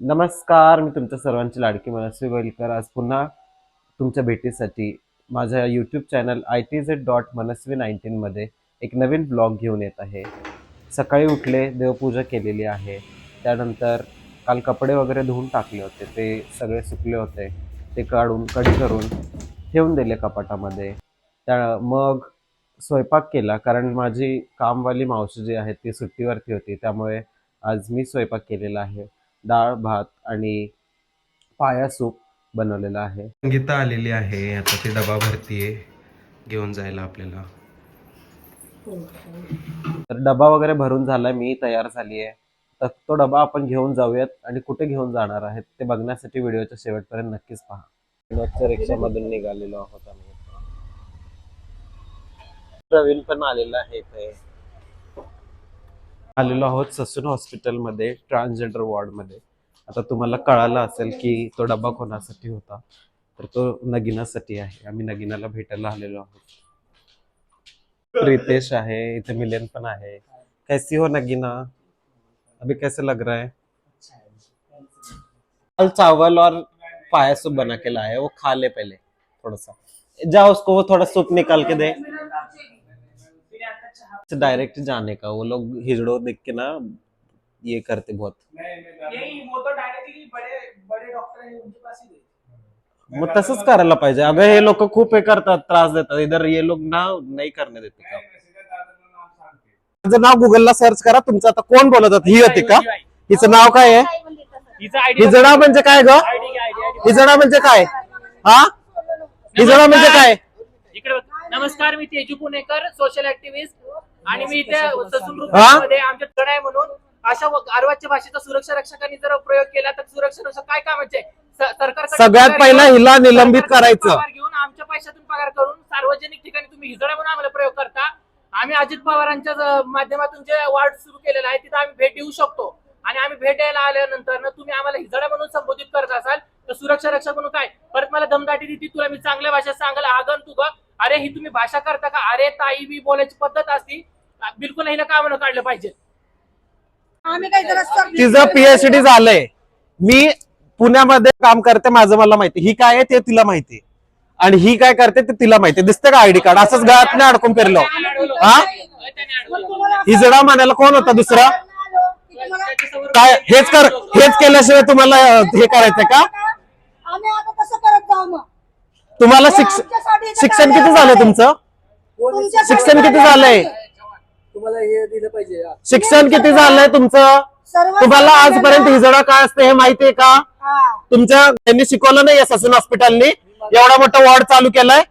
नमस्कार मी तुमच्या सर्वांची लाडकी मनस्वी वेलकर. आज पुन्हा तुमच्या भेटीसाठी माझ्या YouTube channel I T Z dot Manasvi नाईन्टीनमध्ये एक नवीन ब्लॉग घेऊन येत आहे. सकाळी उठले देवपूजा केलेली आहे. त्यानंतर काल कपडे वगैरे धुवून टाकले होते. ते सगळे सुकले होते. ते काढून कडी करून ठेवून दिले कपाटामध्ये. त्या मग स्वयंपाक केला कारण माझी कामवाली मावशी जी आहे ती सुट्टीवरती होती. त्यामुळे आज मी स्वयंपाक केलेला आहे. डाळ भात आणि पाया सूप बनवलेला आहे. संगीता आलेली आहे. आता ती डबा भरतीये. घेऊन जायला आपल्याला. तर डबा वगैरे भरून झालाय. मी तयार झाली आहे तर तो डबा आपण घेऊन जाऊयात आणि कुठे घेऊन जाणार आहेत ते बघण्यासाठी व्हिडिओच्या शेवटपर्यंत नक्कीच पहा. विनोदच्या रिक्षामधून निघालेलो आहोत आम्ही. प्रवीण पण आलेला आहे इथे. आलेलो आहोत ससून हॉस्पिटलमध्ये ट्रान्सजेंडर वॉर्डमध्ये. आता तुम्हाला कळालं असेल की तो डबा कोणासाठी होता तर तो नगिनासाठी आहे. आम्ही नगिनाला भेटायला आलेलो आहोत. प्रितेश आहे इथे मिलियन पण आहे. कैसी हो नगीना? अभी कैसे लग रहा है? कल चावल और पाया सूप बना के लाया वो खा ले पहले थोड़ा सा। जाओ उसको वो थोड़ा सूप निकाल के दे। डायरेक्ट जाने का वो लोग हिजड़ो देख के ना ये करते बहुत। यही वो तो डायरेक्टली बड़े बड़े डॉक्टर हैं उनके पास ही गए मग तसंच करायला पाहिजे. अगं हे लोक खूप हे करतात त्रास देतात. इधर ये लोग ना नाही करणे देते का? माझं नाव गुगलला सर्च करा. तुमचं आता कोण बोलत होत? ही होती का? हिचं नाव काय आहे? हिचा म्हणजे काय ग? हिजडा म्हणजे काय? हा? हिजडा म्हणजे काय. नमस्कार मी तेजू पुणेकर सोशल ऍक्टिव्हिस्ट आणि मी इथे ससून हा? मध्ये आमच्या तड आहे म्हणून अशा अर्वाच्य भाषेचा सुरक्षा रक्षकांनी जर प्रयोग केला तर सुरक्षा रक्षक काय कामाचे सरकार सगळ्यात पहिला हिला निलंबित करायचं. घेऊन आमच्या पैशातून पगार करून सार्वजनिक ठिकाणी तुम्ही हिजडा म्हणून आम्हाला प्रयोग करता. आम्ही अजित पवारांच्या माध्यमातून जे वार्ड सुरू केलेलं आहे तिथं आम्ही भेट देऊ शकतो. आणि आम्ही भेट द्यायला आल्यानंतर तुम्ही आम्हाला हिजडा म्हणून संबोधित करत असाल तर सुरक्षा रक्षक म्हणून काय? परत मला दमदाटी देते तुला मी चांगल्या भाषेत सांगायला आगन तू अरे ही तुम्ही भाषा करता का? अरे ताई बी बोलायची पद्धत असती. बिलकुल हिला कामानं काढलं पाहिजे. आम्ही काही जरा सर्दी- तिचं पीएचडी झालंय. मी पुण्यामध्ये काम करते माझं मला माहिती. ही काय आहे ते तिला माहिती आणि ही काय करते ते तिला माहिती दिसतं का आयडी कार्ड? असंच गळ्यात नाही अडकून फिरलो. हा? मग तुम्हाला ही जडा म्हणायला कोण होता दुसरा? की काय हेच कर हेच केल्याशिवाय तुम्हाला हे करायचंय का आम्ही आता कसं करत जाऊ मग तुम्हाला शिक्ष आमच्यासाठी इथं शिक्षण किती झालं? तुमचं? शिक्षण किती झालंय? तुम्हाला हे दिलं पाहिजे. हा. शिक्षण किती झालंय तुमचं? सर्व तुम्हाला आजपर्यंत हिजडा काय असते हे माहितीये का? हा. तुमच्या त्यांनी शिकवलं नाही ससून हॉस्पिटलनी. एवढा मोठा वॉर्ड चालू केलाय.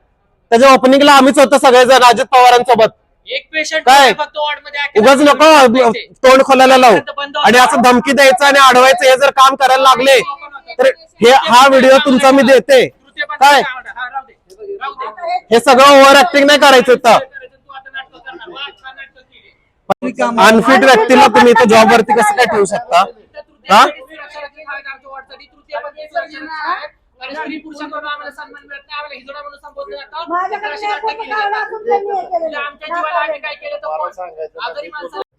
त्याच्या ओपनिंगला आम्हीच होतो सगळेजण अजित पवारांसोबत. एक पेशंट काय? फक्त वॉर्डमध्ये उगाच नको तोंड खोलायला लावू. आणि असं धमकी द्यायचं आणि अडवायचं हे जर काम करायला लागले तर हे हा व्हिडिओ तुमचा मी देते. काय? हे सगळं ओव्हर ऍक्टिंग नाही करायचं होतं अनफिट व्यक्तीला तुम्ही इथं जॉब वरती कसं काय ठेवू शकता? हा?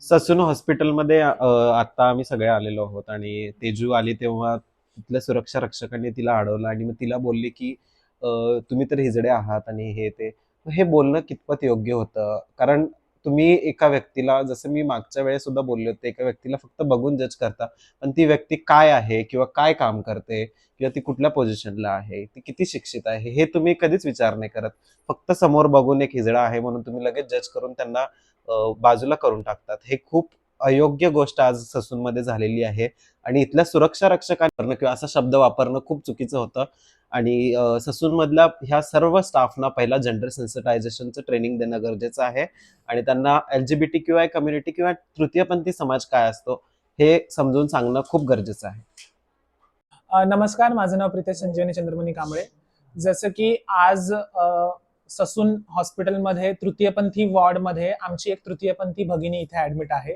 ससून हॉस्पिटलमध्ये आता आम्ही सगळे आलेलो आहोत आणि तेजू आली तेव्हा तिथल्या सुरक्षा रक्षकांनी तिला अडवलं आणि मग तिला बोलले की तुम्ही तर हिजडे आहात आणि हे ते. हे बोलणं कितपत योग्य होतं? कारण तुम्ही एका व्यक्तीला जसं मी मागच्या वेळेस सुद्धा बोलले होते एका व्यक्तीला फक्त बघून जज करता पण ती व्यक्ती काय आहे किंवा काय काम करते किंवा ती कुठल्या पोझिशनला आहे ती किती शिक्षित आहे हे तुम्ही कधीच विचार नाही करत. फक्त समोर बघून एक हिजडा आहे म्हणून तुम्ही लगेच जज करून त्यांना बाजूला करून टाकतात. हे खूप अयोग्य गोष्ट आज ससूनमध्ये झालेली आहे. आणि इथल्या सुरक्षा रक्षकांना किंवा असा शब्द वापरणं खूप चुकीचं होतं. आणि ससूनमधल्या ह्या सर्व स्टाफना पहिला जेंडर सेन्सिटायझेशनचं ट्रेनिंग देणं गरजेचं आहे. आणि त्यांना L G B T Q I community किंवा तृतीयपंथी समाज काय असतो हे समजून सांगणं खूप गरजेचं आहे. नमस्कार. माझं नाव प्रितेश संजीवनी चंद्रमणी कांबळे. जसं की आज ससून हॉस्पिटलमध्ये तृतीयपंथी वॉर्डमध्ये आमची एक तृतीयपंथी भगिनी इथे ऍडमिट आहे.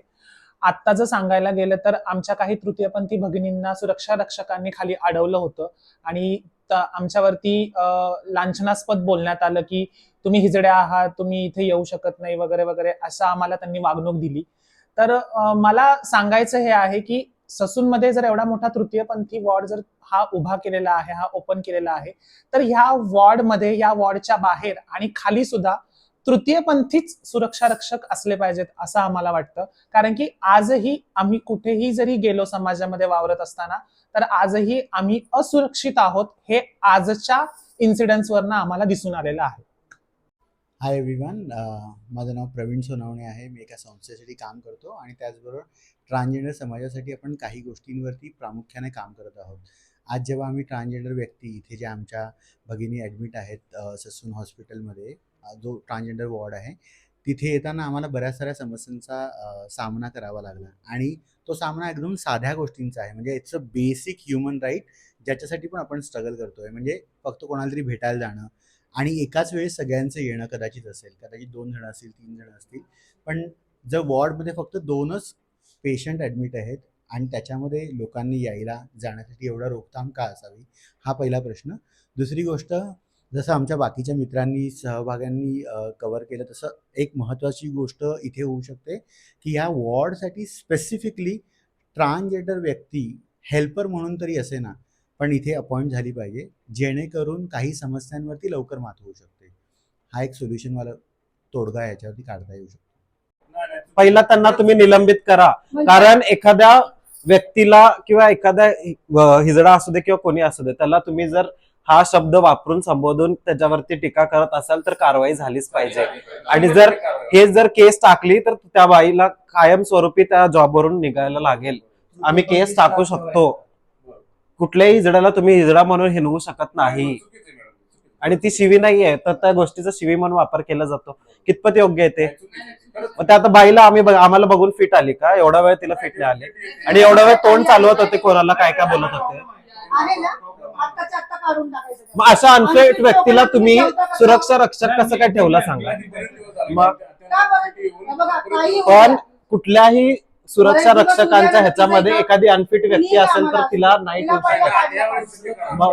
आत्ता जर सांगायला गेलं तर आमच्या काही तृतीयपंथी भगिनींना सुरक्षा रक्षकांनी खाली अडवलं होतं. आणि आमच्यावरती लांछनास्पद बोलण्यात आलं की तुम्ही हिजड्या आहात तुम्ही इथे येऊ शकत नाही वगैरे वगैरे असं आम्हाला त्यांनी वागणूक दिली. तर मला सांगायचं हे आहे की ससूनमध्ये जर एवढा मोठा तृतीयपंथी वॉर्ड जर हा उभा केलेला आहे हा ओपन केलेला आहे तर ह्या वॉर्डमध्ये या वॉर्डच्या बाहेर आणि खाली सुद्धा तृतीयपंथीच सुरक्षा रक्षक असले पाहिजेत असं आम्हाला वाटतं. कारण की आजही आम्ही कुठेही जरी गेलो समाजामध्ये वावरत असताना तर आजही आम्ही असुरक्षित आहोत हे आजच्या इन्सिडेंट्सवरनं आम्हाला दिसून आलेलं आहे. हाय एव्हरीवन माझं नाव प्रवीण सोनवणे आहे. मी एका संस्थेसाठी काम करतो आणि त्याचबरोबर ट्रान्सजेंडर समाजासाठी आपण काही गोष्टींवरती प्रामुख्याने काम करत आहोत. आज जेव्हा आम्ही ट्रान्सजेंडर व्यक्ती इथे ज्या आमच्या भगिनी ॲडमिट आहेत ससून हॉस्पिटलमध्ये जो ट्रान्सजेंडर वॉर्ड आहे तिथे येताना आम्हाला बऱ्याच साऱ्या समस्यांचा सामना करावा लागला. आणि तो सामना एकदम साध्या गोष्टींचा आहे. म्हणजे it's a basic human right ज्याच्यासाठी पण आपण स्ट्रगल करतोय. म्हणजे फक्त कोणाला तरी भेटायला जाणं आणि एकाच वेळेस सगळ्यांचं येणं कदाचित असेल. कदाचित दोन जण असतील तीन जण असतील. पण जर वॉर्डमध्ये फक्त दोनच पेशंट ॲडमिट आहेत आणि त्याच्यामध्ये लोकांनी यायला जाण्यासाठी एवढा रोकथाम का असावी? हा पहिला प्रश्न. दुसरी गोष्ट जसं आमच्या बाकीच्या मित्रांनी सहभाग्यांनी कवर केलं तसं एक महत्त्वाची गोष्ट इथे होऊ शकते की ह्या वॉर्डसाठी स्पेसिफिकली ट्रान्सजेंडर व्यक्ती हेल्पर म्हणून तरी असे ना पण इथे अपॉइंट झाली पाहिजे जेणेकरून काही समस्यांवरती लवकर मात होऊ शकते. हा एक सोल्युशन मला तोडगा याच्यावरती काढता येऊ शकतो. पहिला त्यांना तुम्ही निलंबित करा. म्हणजे कारण एखाद्या व्यक्तीला किंवा एखाद्या हिजडा असू दे किंवा कोणी असू दे त्याला तुम्ही जर हा शब्द वापरून संबोधून त्याच्यावरती टीका करत असाल तर कारवाई झालीच पाहिजे. आणि जर हे जर केस टाकली तर त्या बाईला कायम स्वरूपी त्या जॉबवरून निघायला लागेल. आम्ही केस टाकू शकतो. कुठल्याही हिजड्याला तुम्ही हिजडा म्हणून हिनवू शकत नाही. आणि ती शिवी नाहीये तर त्या गोष्टीचा शिवी म्हणून वापर केला जातो. कितपत योग्य आहे ते? मग ते आता बाईला आम्ही आम्हाला बघून फिट आली का? एवढा वेळ तिला फिट नाही आली. आणि एवढा वेळ तोंड चालवत होते कोणाला? काय काय बोलत होते. मग अशा अनफिट व्यक्तीला तुम्ही सुरक्षा रक्षक कसं काय ठेवला सांगा? मग पण. कुठल्याही सुरक्षा रक्षकांच्या ह्याच्यामध्ये एखादी अनफिट व्यक्ती असेल तर तिला नाही ठेवू शकत. मग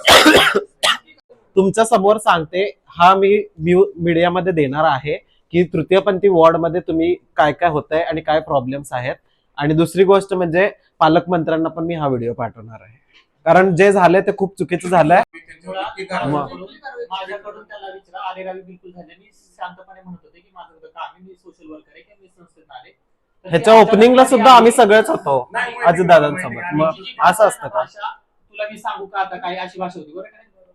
तुमच्यासमोर सांगते हा मी मीडियामध्ये देणार आहे. की तृतीयपंथी वॉर्डमध्ये तुम्ही काय काय होत आहे आणि काय प्रॉब्लेम्स आहेत. आणि दुसरी गोष्ट म्हणजे पालकमंत्र्यांना पण मी हा व्हिडिओ पाठवणार आहे. कारण जे झालंय ते खूप चुकीचं झालंय. मग. माझ्याकडून त्याला विचारा. अरे रवी बिलकुल झाले. मी शांतपणे म्हणत होते की माझं काम आहे मी सोशल वर्कर आहे की मी संस्थेत आले. तर ते ह्याच्या ओपनिंगला सुद्धा आम्ही. सगळेच होतो. अजितदादांसोबत मग तुझी असं असतं का? तुला मी सांगू का आता? काय अशी भाषा होती. बरं?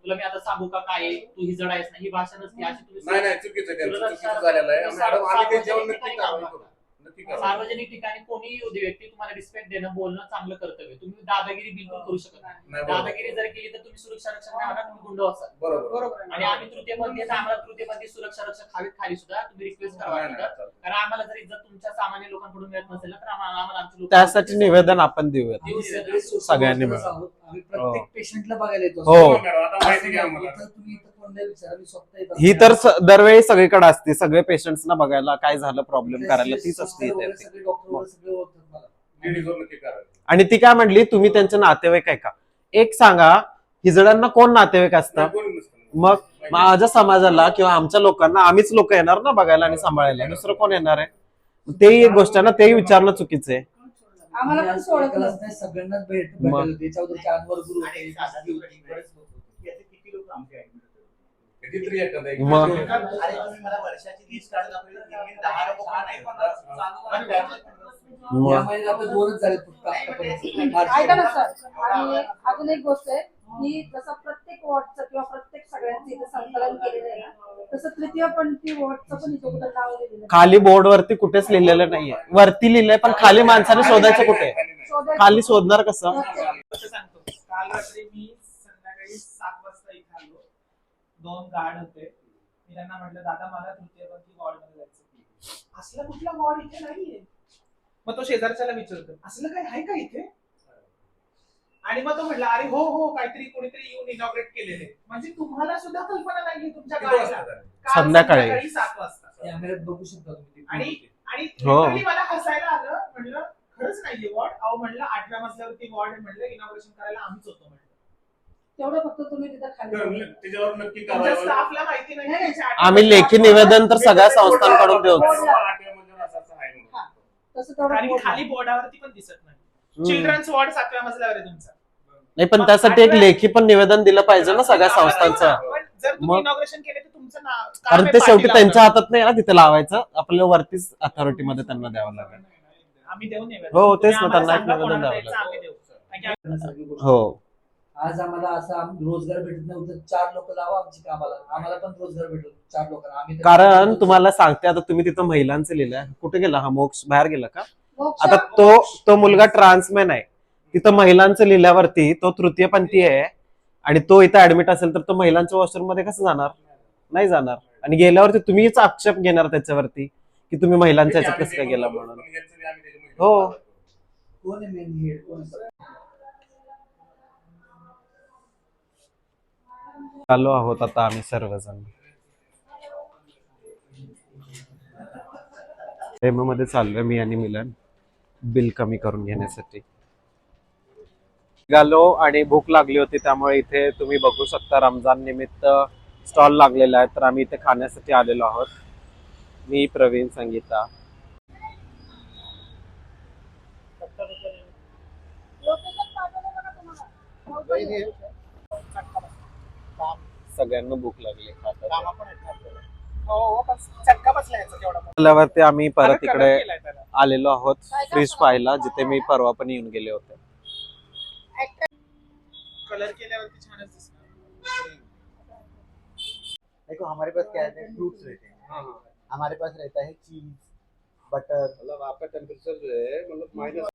तुला मी आता सांगू का काय आहे? तू ही जड आहेस ना ही भाषा नसते अशी तुम्ही नाही नाही चुकीचं आहे त्यांचं चुकीचं झालेलं आहे मॅडम आम्ही त्यांच्यावर नक्की कारवाई करू नक्की कारवाई करू. सार्वजनिक ठिकाणी कोणीही येऊ दे व्यक्ती तुम्हाला रिस्पेक्ट देणं बोलणं चांगलं कर्तव्य तुम्ही दादागिरी बिलकुल करू शकत नाही नाही बरोबर. दादागिरी जर केली तर तुम्ही सुरक्षा रक्षक नाही होणार तुम्ही गुंड असाल बरोबर बरोबर आणि आम्ही तृतीयपंथी आम्हाला तृतीयपंथी सुरक्षा रक्षक हवेत खाली सुद्धा तुम्ही रिक्वेस्ट करा नाही, नाही, वाटलं तर. चालेल. कारण आम्हाला जर इज्जत तुमच्या सामान्य लोकांकडून मिळत नसेल ना तर आम्हाला आम्हाला आमचे लोक त्यासाठी निवेदन आपण देऊयात देऊ आम्ही शकतो. सगळे social सगळ्यांनी मिळून. आहोत. आम्ही प्रत्येक हो. पेशंटला बघायला येतो हो. हो, मॅडम, आता माहिती घ्या आम्हाला इथं तुम्ही इथं कोणाला विचारा मी स्वतः येत ही. तर स- दरवेळी सगळीकडे असते सगळे पेशंट्सना बघायला काय झालं प्रॉब्लेम करायला तीच असते वगैरे इथे. सगळे डॉक्टर वगैरे सगळे ओळखतात मला. लेडीजवर नक्की कारवाई आणि ती काय म्हणली तुम्ही त्यांचे नातेवाईक आहे का एक सांगा हिजड्यांना कोण नातेवाईक असतं नाही, कोणी नसतं. मग माझ्या समाजाला किंवा आमच्या लोकांना आम्हीच लोक येणार ना बघायला आणि सांभाळायला दुसरं कोण येणार आहे तेही एक गोष्ट आहे ना तेही विचारणं चुकीचं आहे आम्हाला पण आम्ही सोडत. नाही सगळ्यांनाच भेट. भेटेल त्याच्यावर गुरु खासगी होती, बरेच लोक होते. कितीतरी एखादं एक- मग. मग. या महिन्यात आता दोनच झाले फक्त आतापर्यंत. ऐका ना सर. आणि अजून एक गोष्ट आहे की जसं प्रत्येक वॉर्डचं किंवा प्रत्येक सगळ्यांचं इथं संकलन केलेलं आहे ना तसं तृतीयपंथी वॉर्डचं पण इथं कुठं नाव आहे. खाली बोर्ड वरती कुठेच लिहिलेलं नाहीये. वरती लिहिलंय पण खाली माणसाने शोधायचं कुठे. खाली शोधणार कसं? कसं सांगतो काल रात्री मी संध्याकाळी सात वाजता इथे आलो. दोन गार्ड होते. मी त्यांना म्हटलं दादा मला तृतीयपंथी वॉर्डमध्ये जायचं असला कुठला वॉर्ड इथे नाहीये. मग तो शेजारच्याला विचारतो. असलं काय आहे का इथे? आणि मग तो म्हटला अरे हो हो काहीतरी कोणीतरी येऊन इनॉग्रेट केलेले म्हणजे तुम्हाला सुद्धा कल्पना नाहीये तुमच्या किती गाडीला वाजता झालं? काल संध्याकाळी. सात वाजता. कॅमेऱ्यात बघू शकता तुम्ही आणि आणि हो. literally मला हसायला आलं म्हणलं खरंच नाहीये वॉर्ड अहो म्हणलं आठव्या मजल्यावरती वॉर्ड म्हणलं इनॉग्रेशन करायला आम्हीच होतो म्हणलं तेवढं फक्त तुम्ही तिथं खाली. त्याच्यावर नक्की तुमच्या कारवाई स्टाफला माहिती नाही आम्ही लेखी निवेदन तर सगळ्या संस्थांकडून देऊ असं असं आहे म्हणून. तसं कारण की खाली बोर्डावरती पण दिसत नाही. चिल्ड्रन्स वॉर्ड सातव्या मजल्यावर आहे तुमचा. नाही पण त्यासाठी एक लेखी पण निवेदन दिलं पाहिजे ना सगळ्या संस्थांचं. पण जर तुम्ही मग- इनॉग्रेशन केले तर तुमचं नाव काम कारण आहे ते शेवटी त्यांच्या. हातात नाही ना तिथे लावायचं. आपल्या वरतीच अथॉरिटी मध्ये त्यांना द्यावं लागेल. आम्ही देऊ नये हो, तेच ना, त्यांना एक निवेदन द्यावं की हो. आज आम्हाला असं रोजगार भेटत नव्हतं. चार लोक लावा आमची कामाला. आम्हाला पण रोजगार भेटत चार लोकांना. आम्ही कारण तुम्हाला सांगते आता तुम्ही तिथं महिलांचं लिहिलंय. कुठे गेला हा मोक्ष? बाहेर गेला का? आता तो तो मुलगा ट्रान्समॅन आहे. तिथं महिलांचं लिहिल्यावरती तो तृतीयपंथी आहे. आणि तो इथं ऍडमिट असेल तर तो महिलांच्या वॉशरूममध्ये कसं जाणार? नाही जाणार. आणि गेल्यावरती तुम्हीच आक्षेप घेणार त्याच्यावरती की तुम्ही महिलांच्या ह्याच्यात कसं काय गेला म्हणून. हो. आलो आहोत आता आम्ही सर्वजण. मध्ये चाललोय मी आणि मिलन. बिल कमी करून घेण्यासाठी. निघालो आणि भूक लागली होती त्यामुळे इथे तुम्ही बघू शकता रमजान निमित्त स्टॉल लागलेला आहे. तर आम्ही इथे खाण्यासाठी आलेलो आहोत. मी प्रवीण संगीता. सगळ्यांना भूक लागली खातात. हो, हो. आल्यावरती आम्ही परत इकडे. आलेलो आहोत फ्रीज पाहायला जिथे मी परवा पण येऊन गेले होते. कलर केल्यावरती छानच दिसणार. देखो हमारे पास क्या रहते हैं? फ्रूट्स रहते हैं. हमारे पास रहता है चीज बटर मतलब आपका टेम्परेचर जो है मतलब माइनस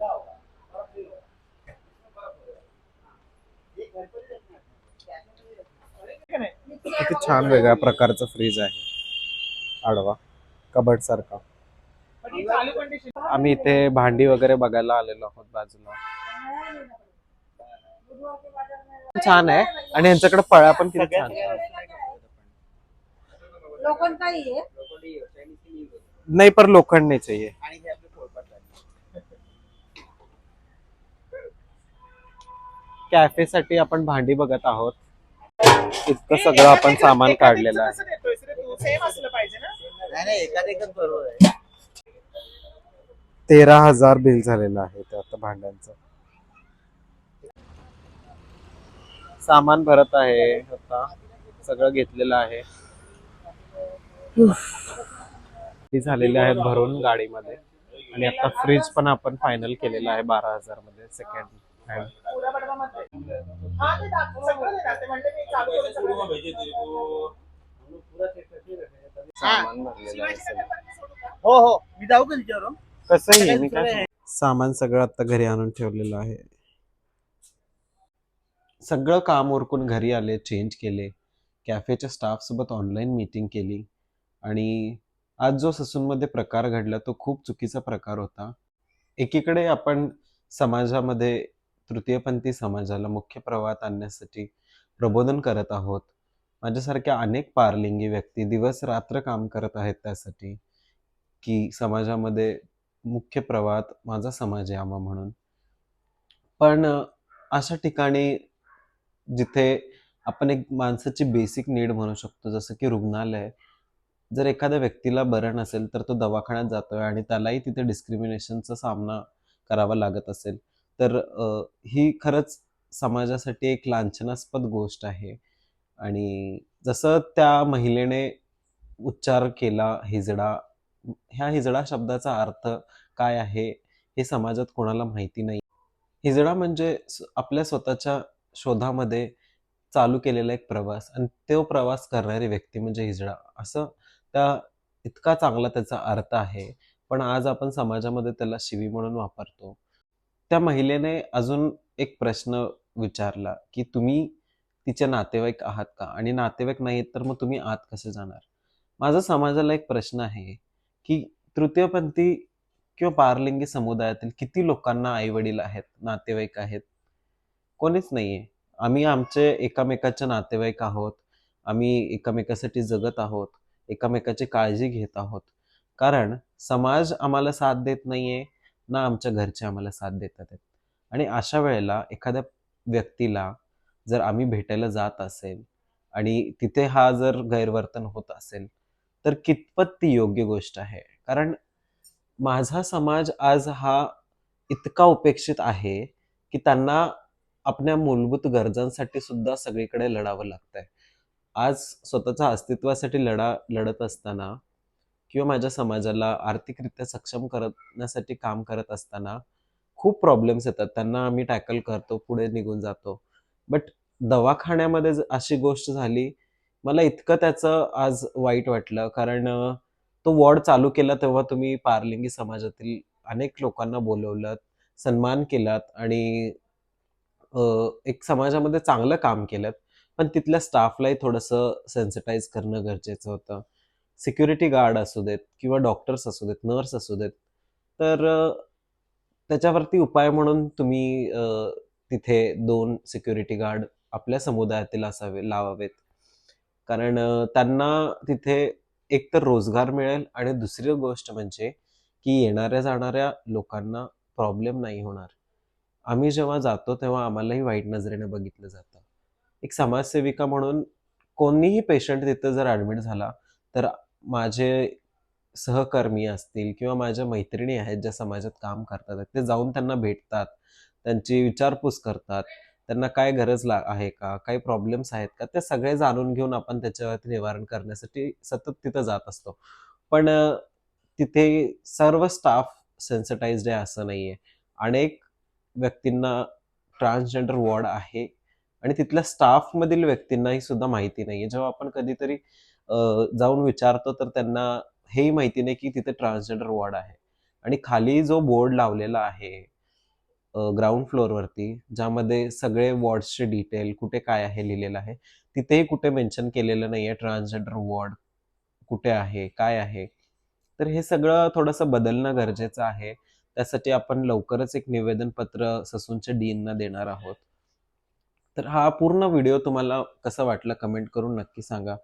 किती छान वेगळ्या प्रकारचा फ्रीज आहे. आडवा कबड सारखा आम्ही इथे भांडी वगैरे बघायला आलेलो आहोत बाजूला. छान आहे. आणि यांच्याकडे पळ्या पण किती छान आहेत. नाही पर लोखंड नाही चाहिए. कॅफे साठी आपण भांडी बघत आहोत. इतकं सगळं आपण सामान काढलेलं आहे. सेम असलं पाहिजे ना? नाही नाही एकात एकच बरोबर आहे. तेरा हजार बिल झालेलं आहे ते आता भांड्यांचं. सामान भरत आहे आता सगळं घेतलेलं आहे. हे झालेले आहेत भरून गाडीमध्ये. आणि आता फ्रीज पण आपण फायनल केलेला आहे बारा हजारमध्ये सेकंड. हा. म्हणजे? हो. हो मी जाऊ का तिच्यावर कसंही आहे मी काय? सामान सगळं आता घरी आणून ठेवलेलं आहे. सगळं काम उरकून घरी आले चेंज केले. कॅफेच्या स्टाफ सोबत ऑनलाईन मीटिंग केली. आणि आज जो ससूनमध्ये प्रकार घडला तो खूप चुकीचा प्रकार होता. एकीकडे आपण समाजामध्ये तृतीयपंथी समाजाला मुख्य प्रवाहात आणण्यासाठी प्रबोधन करत आहोत. माझ्यासारख्या अनेक पारलिंगी व्यक्ती दिवस रात्र काम करत आहेत त्यासाठी की समाजामध्ये मुख्य प्रवाहात माझा समाज यावा म्हणून. पण अशा ठिकाणी जिथे आपण एक माणसाची बेसिक नीड म्हणू शकतो जसं की रुग्णालय जर एखाद्या व्यक्तीला बरं नसेल तर तो दवाखान्यात जातोय आणि त्यालाही तिथे डिस्क्रिमिनेशनचा सामना करावा लागत असेल. तर ही खरंच समाजासाठी एक लांछनास्पद गोष्ट आहे. आणि जसं त्या महिलेने उच्चार केला हिजडा ह्या हिजडा शब्दाचा अर्थ काय आहे हे समाजात कोणाला माहिती नाही. हिजडा म्हणजे आपल्या स्वतःच्या शोधामध्ये चालू केलेला एक प्रवास आणि तो प्रवास करणारी व्यक्ती म्हणजे हिजडा. असं त्या इतका चांगला त्याचा अर्थ आहे. पण आज आपण समाजामध्ये त्याला शिवी म्हणून वापरतो. त्या महिलेने अजून एक प्रश्न विचारला की तुम्ही तिचे नातेवाईक आहात का? आणि नातेवाईक नाहीत तर मग तुम्ही आत कसे जाणार? माझा समाजाला एक प्रश्न आहे की तृतीयपंथी किंवा पारलिंगी समुदायातील किती लोकांना आई वडील आहेत नातेवाईक आहेत? कोणीच नाहीये. आम्ही आमचे एकामेकाचे नातेवाईक आहोत. आम्ही एकामेकासाठी जगत आहोत. एकामेकाची काळजी घेत आहोत. कारण समाज आम्हाला साथ देत नाहीये. ना आमच्या घरचे आम्हाला साथ देतात आहेत. आणि अशा वेळेला एखाद्या व्यक्तीला जर आम्ही भेटायला जात असेल आणि तिथे हा जर गैरवर्तन होत असेल तर कितपत ती योग्य गोष्ट आहे? कारण माझा समाज आज हा इतका उपेक्षित आहे की त्यांना आपल्या मूलभूत गरजांसाठी सुद्धा सगळीकडे लढावं लागतंय. आज स्वतःच्या अस्तित्वासाठी लढा लढत असताना किंवा माझ्या समाजाला आर्थिकरित्या सक्षम करण्यासाठी काम करत असताना खूप प्रॉब्लेम्स येतात. त्यांना आम्ही टॅकल करतो पुढे निघून जातो. बट दवाखान्यामध्ये अशी गोष्ट झाली मला इतकं त्याचं आज वाईट वाटलं. कारण तो वॉर्ड चालू केला तेव्हा तुम्ही पारलिंगी समाजातील अनेक लोकांना बोलवलं सन्मान केलात आणि एक समाजामध्ये चांगलं काम केलं पण तिथल्या स्टाफलाही थोडंसं सेन्सिटाईज करणं गरजेचं होतं. सिक्युरिटी गार्ड असू देत किंवा डॉक्टर्स असू देत नर्स असू देत तर त्याच्यावरती उपाय म्हणून तुम्ही तिथे दोन सिक्युरिटी गार्ड आपल्या समुदायातील असावे लावावेत. कारण त्यांना तिथे एकतर रोजगार मिळेल आणि दुसरी गोष्ट म्हणजे की येणाऱ्या जाणाऱ्या लोकांना प्रॉब्लेम नाही होणार. आम्ही जेव्हा जातो तेव्हा आम्हालाही वाईट नजरेने बघितलं जातं. एक समाजसेविका म्हणून कोणीही पेशंट तिथं जर ॲडमिट झाला तर माझे सहकर्मी असतील किंवा माझ्या मैत्रिणी आहेत ज्या समाजात काम करतात ते जाऊन त्यांना भेटतात त्यांची विचारपूस करतात त्यांना काय गरज ला आहे का काही प्रॉब्लेम्स आहेत का ते सगळे जाणून घेऊन आपण त्याच्यावरती निवारण करण्यासाठी सतत तिथं जात असतो. पण तिथे सर्व स्टाफ सेन्सिटाईज्ड आहे असं नाही आहे अनेक व्यक्तींना ट्रान्सजेंडर वॉर्ड आहे आणि तिथल्या स्टाफमधील व्यक्तींनाही सुद्धा माहिती नाही आहे जेव्हा आपण कधीतरी जाऊन विचारतो तर त्यांना हेही माहिती नाही की तिथे ट्रान्सजेंडर वॉर्ड आहे. आणि खाली जो बोर्ड लावलेला आहे ग्राउंड फ्लोअरवरती ज्यामध्ये सगळे वॉर्ड्सचे डिटेल कुठे काय आहे लिहिलेलं आहे तिथेही कुठे मेन्शन केलेलं नाही आहे ट्रान्सजेंडर वॉर्ड कुठे आहे काय आहे. तर हे सगळं थोडंसं बदलणं गरजेचं आहे. त्यासाठी आपण लवकरच एक निवेदन पत्र ससूनच्या डीनना देणार आहोत. तर हा पूर्ण व्हिडिओ तुम्हाला कसा वाटला कमेंट करून नक्की सांगा.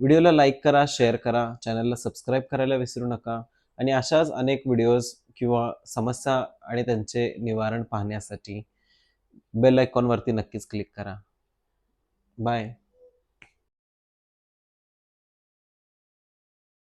व्हिडिओला लाईक करा शेअर करा चॅनलला सबस्क्राईब करायला विसरू नका. आणि अशाच अनेक व्हिडिओज किंवा समस्या आणि त्यांचे निवारण पाहण्यासाठी बेल आयकॉनवरती नक्कीच क्लिक करा. बाय